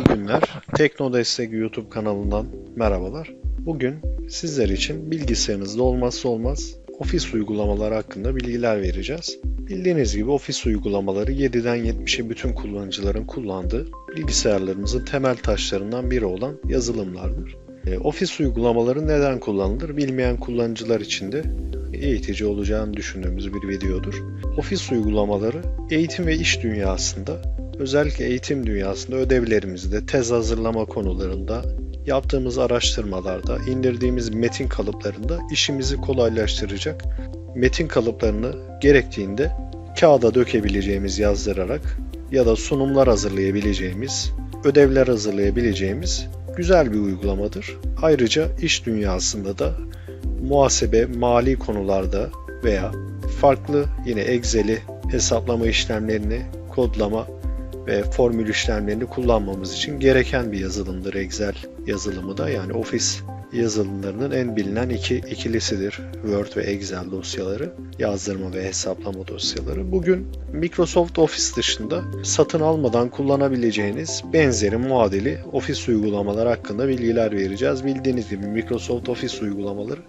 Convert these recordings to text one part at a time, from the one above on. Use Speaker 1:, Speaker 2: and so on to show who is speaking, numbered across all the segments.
Speaker 1: günler. Tekno Destek YouTube kanalından merhabalar. Bugün sizler için bilgisayarınızda olmazsa olmaz ofis uygulamaları hakkında bilgiler vereceğiz. Bildiğiniz gibi ofis uygulamaları 7'den 70'e bütün kullanıcıların kullandığı bilgisayarlarımızın temel taşlarından biri olan yazılımlardır. E, Ofis uygulamaları neden kullanılır? Bilmeyen kullanıcılar için de eğitici olacağını düşündüğümüz bir videodur. Ofis uygulamaları eğitim ve iş dünyasında özellikle eğitim dünyasında ödevlerimizde, tez hazırlama konularında, yaptığımız araştırmalarda, indirdiğimiz metin kalıplarında işimizi kolaylaştıracak metin kalıplarını gerektiğinde kağıda dökebileceğimiz yazdırarak ya da sunumlar hazırlayabileceğimiz, ödevler hazırlayabileceğimiz güzel bir uygulamadır. Ayrıca iş dünyasında da muhasebe, mali konularda veya farklı yine Excel'i hesaplama işlemlerini kodlama ve formül işlemlerini kullanmamız için gereken bir yazılımdır Excel yazılımı da yani Office yazılımlarının en bilinen iki ikilisidir. Word ve Excel dosyaları, yazdırma ve hesaplama dosyaları. Bugün Microsoft Office dışında satın almadan kullanabileceğiniz benzeri muadili Office uygulamalar hakkında bilgiler vereceğiz. Bildiğiniz gibi Microsoft Office uygulamaları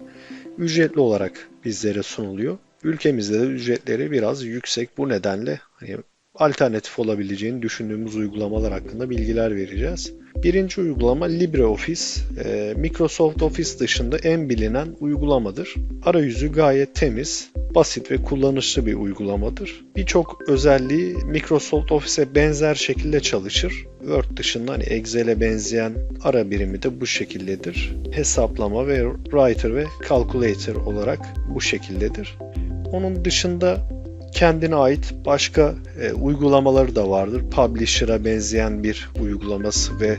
Speaker 1: ücretli olarak bizlere sunuluyor. Ülkemizde de ücretleri biraz yüksek. Bu nedenle hani alternatif olabileceğini düşündüğümüz uygulamalar hakkında bilgiler vereceğiz. Birinci uygulama LibreOffice. Ee, Microsoft Office dışında en bilinen uygulamadır. Arayüzü gayet temiz, basit ve kullanışlı bir uygulamadır. Birçok özelliği Microsoft Office'e benzer şekilde çalışır. Word dışında hani Excel'e benzeyen ara birimi de bu şekildedir. Hesaplama ve Writer ve Calculator olarak bu şekildedir. Onun dışında kendine ait başka e, uygulamaları da vardır. Publisher'a benzeyen bir uygulaması ve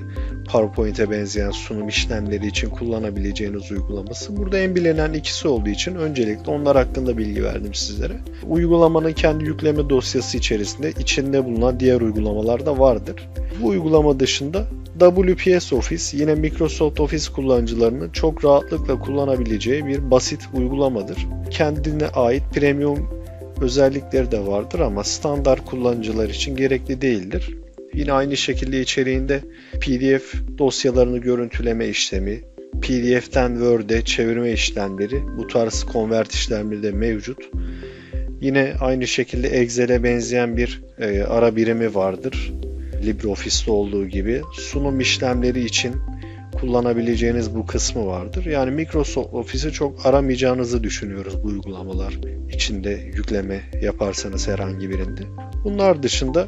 Speaker 1: PowerPoint'e benzeyen sunum işlemleri için kullanabileceğiniz uygulaması. Burada en bilinen ikisi olduğu için öncelikle onlar hakkında bilgi verdim sizlere. Uygulamanın kendi yükleme dosyası içerisinde içinde bulunan diğer uygulamalar da vardır. Bu uygulama dışında WPS Office yine Microsoft Office kullanıcılarının çok rahatlıkla kullanabileceği bir basit uygulamadır. Kendine ait premium özellikleri de vardır ama standart kullanıcılar için gerekli değildir. Yine aynı şekilde içeriğinde PDF dosyalarını görüntüleme işlemi, PDF'den Word'e çevirme işlemleri, bu tarz convert işlemleri de mevcut. Yine aynı şekilde Excel'e benzeyen bir e, ara birimi vardır. LibreOffice'te olduğu gibi sunum işlemleri için kullanabileceğiniz bu kısmı vardır. Yani Microsoft Office'i çok aramayacağınızı düşünüyoruz bu uygulamalar içinde yükleme yaparsanız herhangi birinde. Bunlar dışında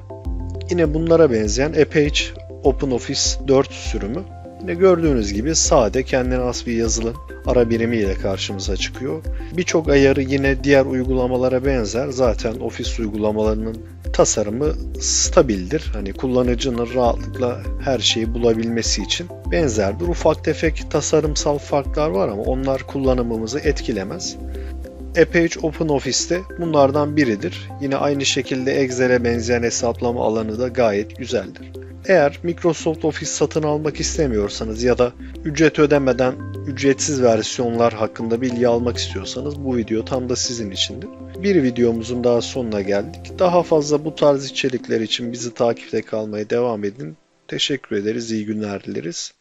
Speaker 1: yine bunlara benzeyen Apache OpenOffice 4 sürümü Yine gördüğünüz gibi sade kendine has bir yazılım ara birimi ile karşımıza çıkıyor. Birçok ayarı yine diğer uygulamalara benzer. Zaten ofis uygulamalarının tasarımı stabildir. Hani kullanıcının rahatlıkla her şeyi bulabilmesi için benzerdir. Ufak tefek tasarımsal farklar var ama onlar kullanımımızı etkilemez. Apache OpenOffice'te bunlardan biridir. Yine aynı şekilde Excel'e benzeyen hesaplama alanı da gayet güzeldir. Eğer Microsoft Office satın almak istemiyorsanız ya da ücret ödemeden ücretsiz versiyonlar hakkında bilgi almak istiyorsanız bu video tam da sizin içindir. Bir videomuzun daha sonuna geldik. Daha fazla bu tarz içerikler için bizi takipte kalmaya devam edin. Teşekkür ederiz, iyi günler dileriz.